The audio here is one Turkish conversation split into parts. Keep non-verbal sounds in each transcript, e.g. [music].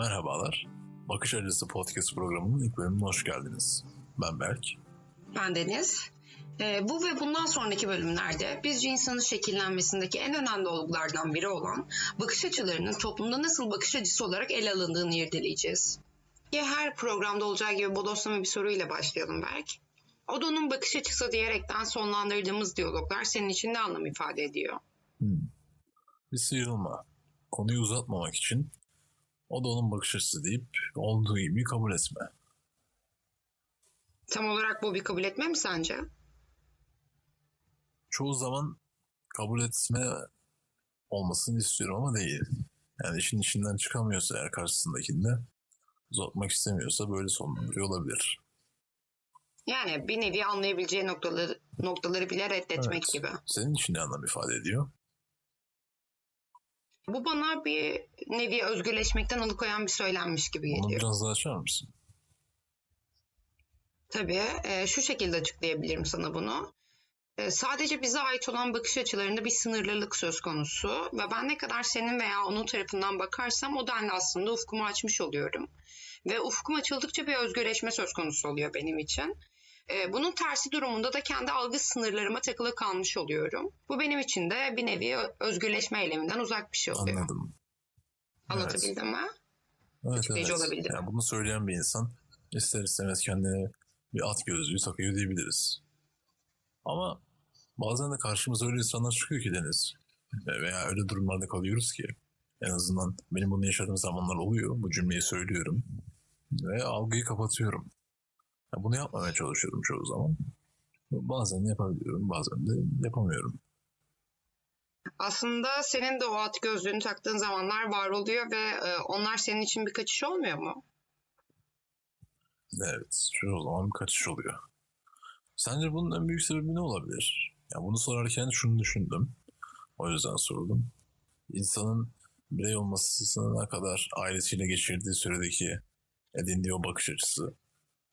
Merhabalar. Bakış Açısı Podcast programının ilk bölümüne hoş geldiniz. Ben Berk. Ben Deniz. Ee, bu ve bundan sonraki bölümlerde bizce insanın şekillenmesindeki en önemli olgulardan biri olan bakış açılarının toplumda nasıl bakış açısı olarak ele alındığını irdeleyeceğiz. Ya her programda olacağı gibi bodoslama bir soruyla başlayalım Berk. Odo'nun bakış açısı diyerekten sonlandırdığımız diyaloglar senin için ne anlam ifade ediyor? Bir sıyrılma. Konuyu uzatmamak için o da onun bakış açısı deyip olduğu gibi kabul etme. Tam olarak bu bir kabul etme mi sence? Çoğu zaman kabul etme olmasını istiyorum ama değil. Yani işin içinden çıkamıyorsa eğer karşısındakinde uzatmak istemiyorsa böyle sonlandırıyor olabilir. Yani bir nevi anlayabileceği noktaları, noktaları bile reddetmek Evet. gibi. Senin için ne anlam ifade ediyor? Bu bana bir nevi özgürleşmekten alıkoyan bir söylenmiş gibi geliyor. biraz daha açar mısın? Tabii e, şu şekilde açıklayabilirim sana bunu. E, sadece bize ait olan bakış açılarında bir sınırlılık söz konusu ve ben ne kadar senin veya onun tarafından bakarsam o denli aslında ufkumu açmış oluyorum. Ve ufkum açıldıkça bir özgürleşme söz konusu oluyor benim için. E, bunun tersi durumunda da kendi algı sınırlarıma takılı kalmış oluyorum. Bu benim için de bir nevi özgürleşme eyleminden uzak bir şey oluyor. Anladım. Anlatabildim mi? Evet, Açıklayıcı evet. olabildim. Yani bunu söyleyen bir insan ister istemez kendine bir at gözlüğü takıyor diyebiliriz. Ama bazen de karşımıza öyle insanlar çıkıyor ki Deniz. Ve- Veya öyle durumlarda kalıyoruz ki en azından benim bunu yaşadığım zamanlar oluyor. Bu cümleyi söylüyorum. Ve algıyı kapatıyorum. Ya bunu yapmamaya çalışıyorum çoğu zaman. Bazen yapabiliyorum, bazen de yapamıyorum. Aslında senin de o at gözlüğünü taktığın zamanlar var oluyor ve e, onlar senin için bir kaçış olmuyor mu? Evet, çoğu zaman bir kaçış oluyor. Sence bunun en büyük sebebi ne olabilir? Ya bunu sorarken şunu düşündüm. O yüzden sordum. İnsanın birey olmasına kadar ailesiyle geçirdiği süredeki edindiği o bakış açısı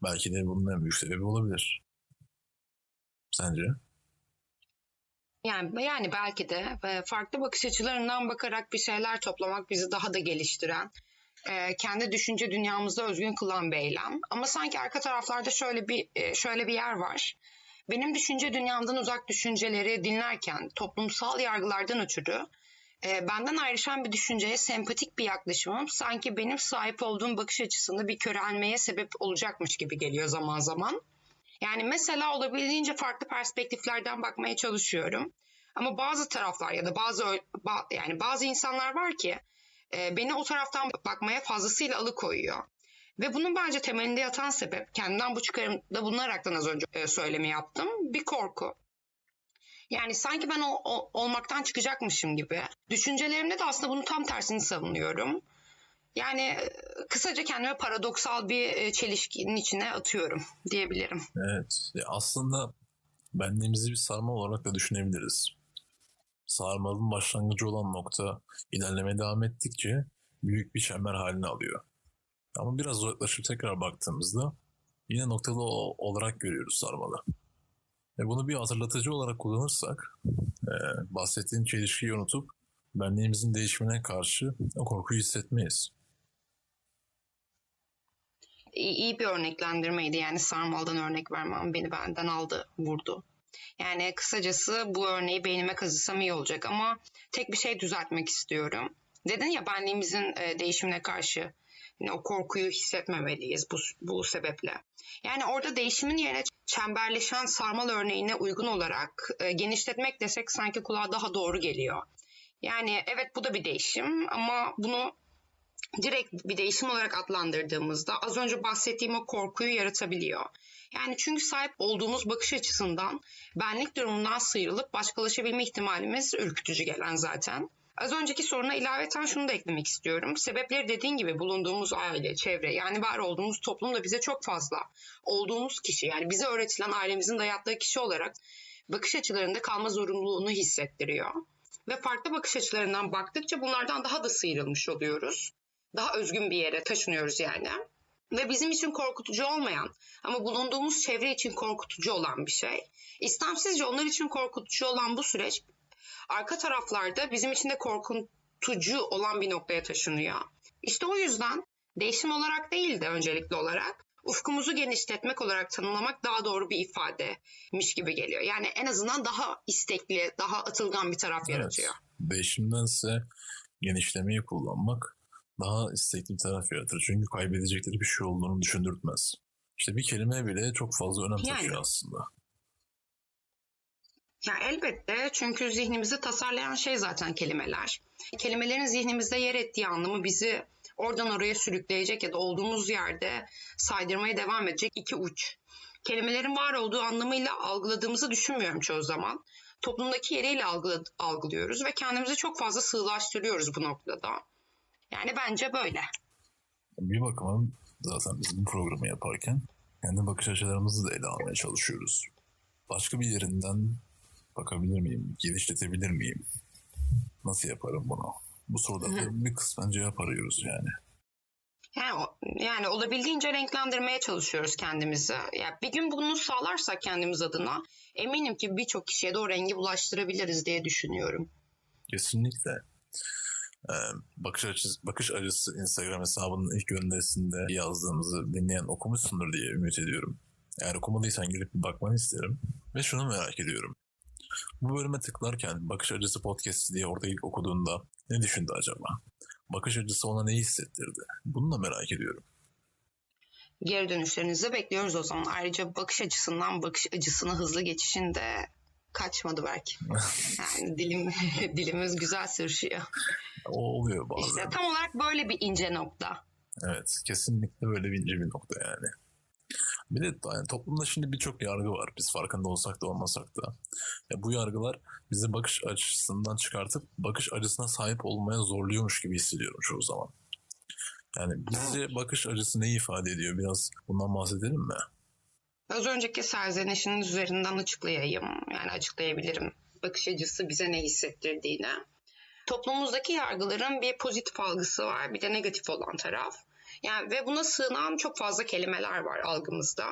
belki de bunun en büyük sebebi olabilir. Sence? Yani yani belki de e, farklı bakış açılarından bakarak bir şeyler toplamak bizi daha da geliştiren, e, kendi düşünce dünyamızda özgün kılan bir eylem. Ama sanki arka taraflarda şöyle bir e, şöyle bir yer var. Benim düşünce dünyamdan uzak düşünceleri dinlerken toplumsal yargılardan ötürü e, benden ayrışan bir düşünceye sempatik bir yaklaşımım sanki benim sahip olduğum bakış açısında bir körelmeye sebep olacakmış gibi geliyor zaman zaman. Yani mesela olabildiğince farklı perspektiflerden bakmaya çalışıyorum. Ama bazı taraflar ya da bazı yani bazı insanlar var ki e, beni o taraftan bakmaya fazlasıyla alıkoyuyor. Ve bunun bence temelinde yatan sebep kendimden bu çıkarımda bulunaraktan az önce e, söylemi yaptım. Bir korku. Yani sanki ben o, o- olmaktan çıkacakmışım gibi. Düşüncelerimde de aslında bunun tam tersini savunuyorum. Yani e, kısaca kendime paradoksal bir e, çelişkinin içine atıyorum diyebilirim. Evet. Ya aslında benliğimizi bir sarma olarak da düşünebiliriz. Sarmalın başlangıcı olan nokta ilerlemeye devam ettikçe büyük bir çember halini alıyor. Ama biraz uzaklaşıp tekrar baktığımızda yine noktalı olarak görüyoruz sarmalı. Ve bunu bir hatırlatıcı olarak kullanırsak e, bahsettiğin çelişkiyi unutup benliğimizin değişimine karşı o korkuyu hissetmeyiz. İyi, iyi bir örneklendirmeydi yani sarmaldan örnek vermem beni benden aldı vurdu. Yani kısacası bu örneği beynime kazısam iyi olacak ama tek bir şey düzeltmek istiyorum. Dedin ya benliğimizin e, değişimine karşı yani o korkuyu hissetmemeliyiz bu, bu sebeple. Yani orada değişimin yerine çemberleşen sarmal örneğine uygun olarak e, genişletmek desek sanki kulağa daha doğru geliyor. Yani evet bu da bir değişim ama bunu direkt bir değişim olarak adlandırdığımızda az önce bahsettiğim o korkuyu yaratabiliyor. Yani çünkü sahip olduğumuz bakış açısından benlik durumundan sıyrılıp başkalaşabilme ihtimalimiz ürkütücü gelen zaten. Az önceki soruna ilaveten şunu da eklemek istiyorum. Sebepleri dediğin gibi bulunduğumuz aile, çevre yani var olduğumuz toplum da bize çok fazla olduğumuz kişi yani bize öğretilen ailemizin dayattığı kişi olarak bakış açılarında kalma zorunluluğunu hissettiriyor. Ve farklı bakış açılarından baktıkça bunlardan daha da sıyrılmış oluyoruz daha özgün bir yere taşınıyoruz yani. Ve bizim için korkutucu olmayan ama bulunduğumuz çevre için korkutucu olan bir şey. İstemsizce onlar için korkutucu olan bu süreç arka taraflarda bizim için de korkutucu olan bir noktaya taşınıyor. İşte o yüzden Değişim olarak değil de öncelikli olarak ufkumuzu genişletmek olarak tanımlamak daha doğru bir ifademiş gibi geliyor. Yani en azından daha istekli, daha atılgan bir taraf yaratıyor. Değişimdense genişlemeyi kullanmak daha istekli bir taraf yaratır. Çünkü kaybedecekleri bir şey olduğunu düşündürtmez. İşte bir kelime bile çok fazla önem Yani. taşıyor aslında. Ya elbette çünkü zihnimizi tasarlayan şey zaten kelimeler. Kelimelerin zihnimizde yer ettiği anlamı bizi oradan oraya sürükleyecek ya da olduğumuz yerde saydırmaya devam edecek iki uç. Kelimelerin var olduğu anlamıyla algıladığımızı düşünmüyorum çoğu zaman. Toplumdaki yeriyle algılıyoruz ve kendimizi çok fazla sığlaştırıyoruz bu noktada. Yani bence böyle. Bir bakıma zaten biz bu programı yaparken kendi bakış açılarımızı da ele almaya çalışıyoruz. Başka bir yerinden bakabilir miyim? Geliştirebilir miyim? Nasıl yaparım bunu? Bu sorularda bir kısmen cevap arıyoruz yani. Yani, yani olabildiğince renklendirmeye çalışıyoruz kendimizi. Ya bir gün bunu sağlarsak kendimiz adına eminim ki birçok kişiye de o rengi bulaştırabiliriz diye düşünüyorum. Kesinlikle. Ee, bakış açısı, bakış açısı Instagram hesabının ilk gönderisinde yazdığımızı dinleyen okumuşsundur diye ümit ediyorum. Eğer okumadıysan gelip bir bakmanı isterim. Ve şunu merak ediyorum. Bu bölüme tıklarken bakış açısı podcast diye orada ilk okuduğunda ne düşündü acaba? Bakış açısı ona neyi hissettirdi? Bunu da merak ediyorum. Geri dönüşlerinizi bekliyoruz o zaman. Ayrıca bakış açısından bakış acısına hızlı geçişinde kaçmadı belki. [laughs] Yani dilim, [laughs] dilimiz güzel sürüşüyor. O oluyor bazen. İşte tam olarak böyle bir ince nokta. Evet, kesinlikle böyle bir ince bir nokta yani. Bir de yani toplumda şimdi birçok yargı var. Biz farkında olsak da olmasak da. Ya bu yargılar bizi bakış açısından çıkartıp bakış açısına sahip olmaya zorluyormuş gibi hissediyorum çoğu zaman. Yani bizce bakış açısı neyi ifade ediyor? Biraz bundan bahsedelim mi? Az önceki serzenişinin üzerinden açıklayayım. Yani açıklayabilirim. Bakış açısı bize ne hissettirdiğini. Toplumumuzdaki yargıların bir pozitif algısı var, bir de negatif olan taraf. Yani ve buna sığınan çok fazla kelimeler var algımızda.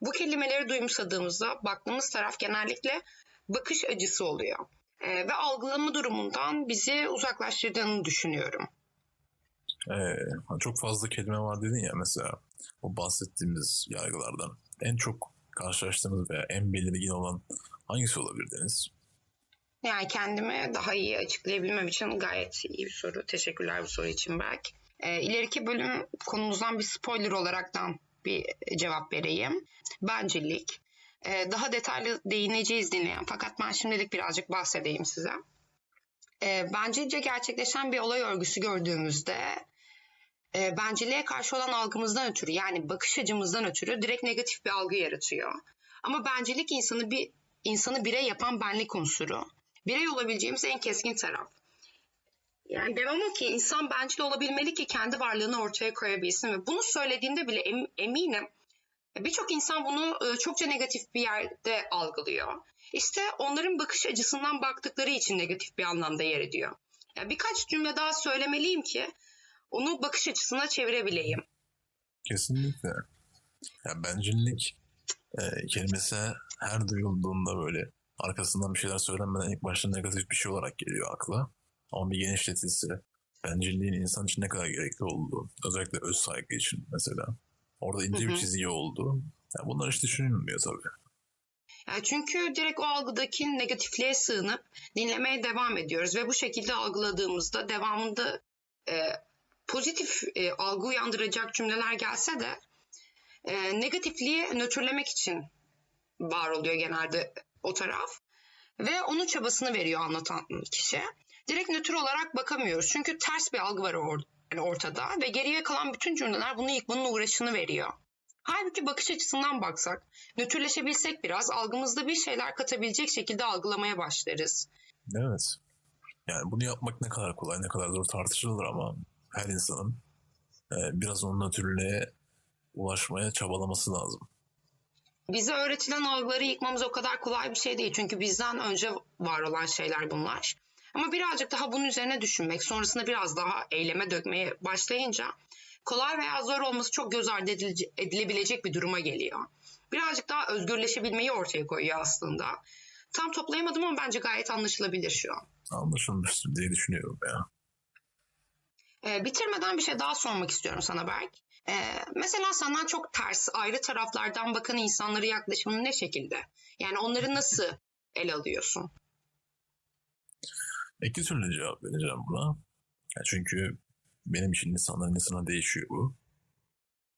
Bu kelimeleri duyumsadığımızda baktığımız taraf genellikle bakış acısı oluyor. Ee, ve algılama durumundan bizi uzaklaştırdığını düşünüyorum. Ee, çok fazla kelime var dedin ya mesela. O bahsettiğimiz yargılardan. En çok karşılaştığımız veya en belirgin olan hangisi olabilir Deniz? Yani kendimi daha iyi açıklayabilmem için gayet iyi bir soru. Teşekkürler bu soru için Berk. Ee, ileriki bölüm konumuzdan bir spoiler olaraktan bir cevap vereyim. Bencillik. Ee, daha detaylı değineceğiz dinleyen fakat ben şimdilik birazcık bahsedeyim size. Ee, bencilce gerçekleşen bir olay örgüsü gördüğümüzde e, bencilliğe karşı olan algımızdan ötürü yani bakış açımızdan ötürü direkt negatif bir algı yaratıyor. Ama bencillik insanı bir insanı birey yapan benlik unsuru. Birey olabileceğimiz en keskin taraf. Yani demem o ki insan bencil olabilmeli ki kendi varlığını ortaya koyabilsin ve bunu söylediğinde bile em- eminim birçok insan bunu e, çokça negatif bir yerde algılıyor. İşte onların bakış açısından baktıkları için negatif bir anlamda yer ediyor. Yani birkaç cümle daha söylemeliyim ki onu bakış açısına çevirebileyim. Kesinlikle. Ya bencillik e, kelimesi her duyulduğunda böyle arkasından bir şeyler söylenmeden ilk başta negatif bir şey olarak geliyor akla. Ama bir genişletilse bencilliğin insan için ne kadar gerekli olduğu, özellikle öz saygı için mesela. Orada ince Hı bir çizgi olduğu. Yani bunlar hiç düşünülmüyor tabii. Yani çünkü direkt o algıdaki negatifliğe sığınıp dinlemeye devam ediyoruz ve bu şekilde algıladığımızda devamında e, pozitif e, algı uyandıracak cümleler gelse de e, negatifliği nötrlemek için var oluyor genelde o taraf ve onun çabasını veriyor anlatan kişi. Direkt nötr olarak bakamıyoruz çünkü ters bir algı var or- yani ortada ve geriye kalan bütün cümleler bunu yıkmanın uğraşını veriyor. Halbuki bakış açısından baksak, nötrleşebilsek biraz algımızda bir şeyler katabilecek şekilde algılamaya başlarız. Evet. Yani bunu yapmak ne kadar kolay, ne kadar zor tartışılır ama her insanın e, biraz onun nötrlüğe ulaşmaya çabalaması lazım. Bize öğretilen algıları yıkmamız o kadar kolay bir şey değil. Çünkü bizden önce var olan şeyler bunlar. Ama birazcık daha bunun üzerine düşünmek, sonrasında biraz daha eyleme dökmeye başlayınca kolay veya zor olması çok göz ardı edilebilecek bir duruma geliyor. Birazcık daha özgürleşebilmeyi ortaya koyuyor aslında. Tam toplayamadım ama bence gayet anlaşılabilir şu an. Anlaşılmıştır diye düşünüyorum ya. Ee, bitirmeden bir şey daha sormak istiyorum sana Berk. Ee, mesela senden çok ters, ayrı taraflardan bakan insanlara yaklaşımın ne şekilde? Yani onları nasıl el alıyorsun? İki türlü cevap vereceğim buna. Ya çünkü benim için insanların insana değişiyor bu.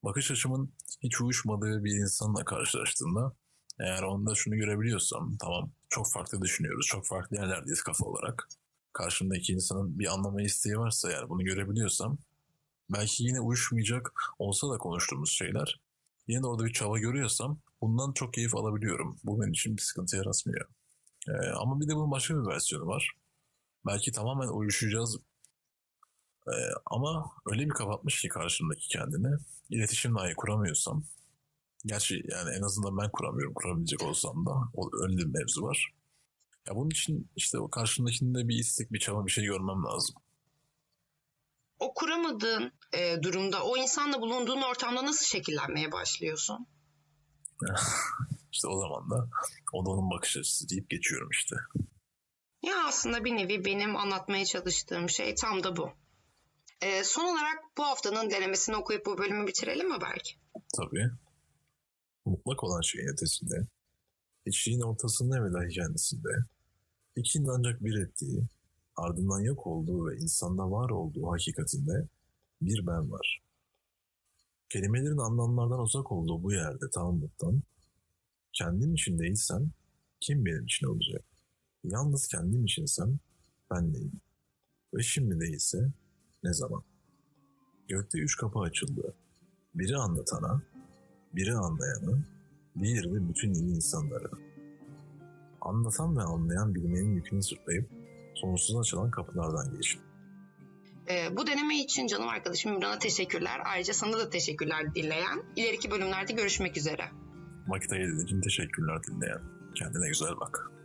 Bakış açımın hiç uyuşmadığı bir insanla karşılaştığımda eğer onda şunu görebiliyorsam tamam çok farklı düşünüyoruz. Çok farklı yerlerdeyiz kafa olarak. Karşımdaki insanın bir anlama isteği varsa eğer bunu görebiliyorsam belki yine uyuşmayacak olsa da konuştuğumuz şeyler yine de orada bir çaba görüyorsam bundan çok keyif alabiliyorum. Bu benim için bir sıkıntı yaratmıyor. Ee, ama bir de bunun başka bir versiyonu var. Belki tamamen uyuşacağız ee, ama öyle bir kapatmış ki karşımdaki kendini iletişim dahi kuramıyorsam gerçi yani en azından ben kuramıyorum kurabilecek olsam da o, öyle bir mevzu var. Ya bunun için işte o karşımdakinde bir istek bir çaba bir şey görmem lazım. O kuramadığın e, durumda o insanla bulunduğun ortamda nasıl şekillenmeye başlıyorsun? [laughs] İşte o zaman da o da onun bakış açısı deyip geçiyorum işte. Ya aslında bir nevi benim anlatmaya çalıştığım şey tam da bu. E, son olarak bu haftanın denemesini okuyup bu bölümü bitirelim mi Berk? Tabii. Mutlak olan şeyin ötesinde, içliğin ortasında ve dahi kendisinde, ikinin ancak bir ettiği, ardından yok olduğu ve insanda var olduğu hakikatinde bir ben var. Kelimelerin anlamlardan uzak olduğu bu yerde tamamlıktan, kendim için değilsem kim benim için olacak? Yalnız kendim içinsem ben neyim? Ve şimdi değilse ne zaman? Gökte üç kapı açıldı. Biri anlatana, biri anlayana, diğeri de bütün iyi insanlara. Anlatan ve anlayan bilmenin yükünü sırtlayıp sonsuz açılan kapılardan geçin. E, bu deneme için canım arkadaşım İmran'a teşekkürler. Ayrıca sana da teşekkürler dinleyen. İleriki bölümlerde görüşmek üzere. Vakit ayırdığın için teşekkürler dinleyen. Kendine güzel bak.